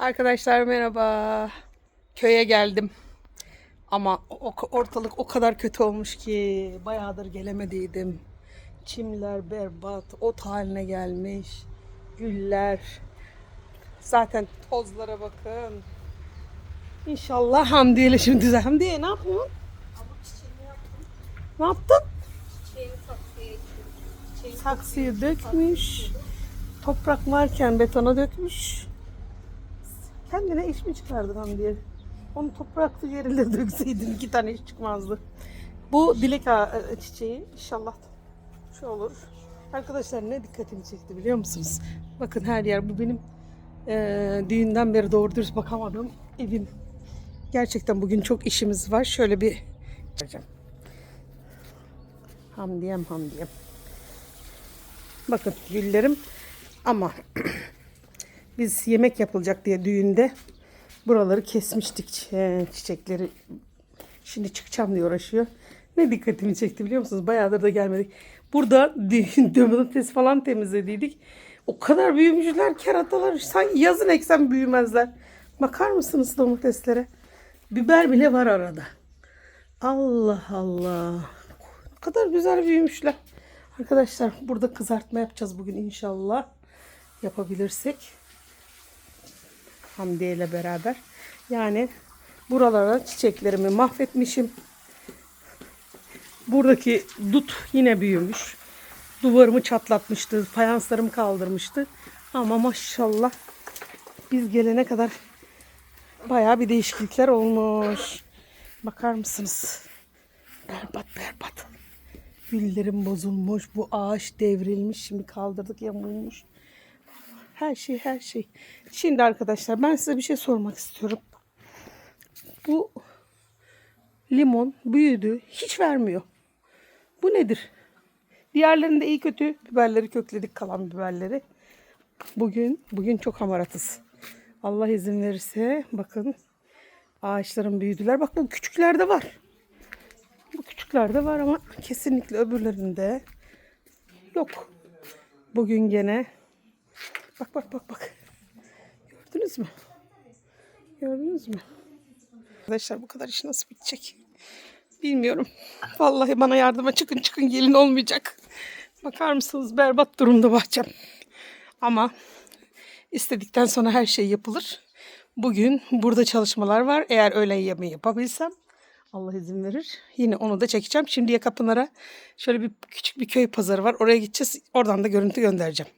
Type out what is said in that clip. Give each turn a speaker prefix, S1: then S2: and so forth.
S1: Arkadaşlar merhaba. Köye geldim. Ama ortalık o kadar kötü olmuş ki bayağıdır gelemediydim. Çimler berbat, ot haline gelmiş. Güller. Zaten tozlara bakın. İnşallah Hamdiye ile şimdi düzel. Hamdiye ne yapıyorsun? Ne yaptın? Saksıyı dökmüş. Toprak varken betona dökmüş. Kendine iş mi çıkardın Hamdiye? Onu topraklı yerine dökseydin iki tane iş çıkmazdı. Bu dilek ağa- e, çiçeği inşallah şu olur. Arkadaşlar ne dikkatimi çekti biliyor musunuz? Bakın her yer bu benim e, düğünden beri doğru dürüst bakamadığım evim. Gerçekten bugün çok işimiz var. Şöyle bir Hamdiyem hamdiyem. Bakın güllerim ama biz yemek yapılacak diye düğünde buraları kesmiştik e, çiçekleri. Şimdi çıkacağım diye uğraşıyor. Ne dikkatimi çekti biliyor musunuz? Bayağıdır da gelmedik. Burada domates falan temizlediydik. O kadar büyümüşler keratalar. Sanki yazın eksen büyümezler. Bakar mısınız domateslere? Biber bile var arada. Allah Allah. Ne kadar güzel büyümüşler. Arkadaşlar burada kızartma yapacağız bugün inşallah. Yapabilirsek. Hamdiye ile beraber. Yani buralara çiçeklerimi mahvetmişim. Buradaki dut yine büyümüş. Duvarımı çatlatmıştı. Fayanslarımı kaldırmıştı. Ama maşallah biz gelene kadar bayağı bir değişiklikler olmuş. Bakar mısınız? Berbat berbat. Güllerim bozulmuş. Bu ağaç devrilmiş. Şimdi kaldırdık yamulmuş. Her şey her şey. Şimdi arkadaşlar ben size bir şey sormak istiyorum. Bu limon büyüdü. Hiç vermiyor. Bu nedir? Diğerlerinde iyi kötü biberleri kökledik kalan biberleri. Bugün bugün çok hamaratız. Allah izin verirse bakın ağaçların büyüdüler. Bak bu küçüklerde var. Bu küçüklerde var ama kesinlikle öbürlerinde yok. Bugün gene bak bak bak bak. Gördünüz mü? Gördünüz mü? Arkadaşlar bu kadar iş nasıl bitecek? Bilmiyorum. Vallahi bana yardıma çıkın çıkın gelin olmayacak. Bakar mısınız berbat durumda bahçem. Ama istedikten sonra her şey yapılır. Bugün burada çalışmalar var. Eğer öğlen yemeği yapabilsem Allah izin verir. Yine onu da çekeceğim. Şimdi Yakapınar'a şöyle bir küçük bir köy pazarı var. Oraya gideceğiz. Oradan da görüntü göndereceğim.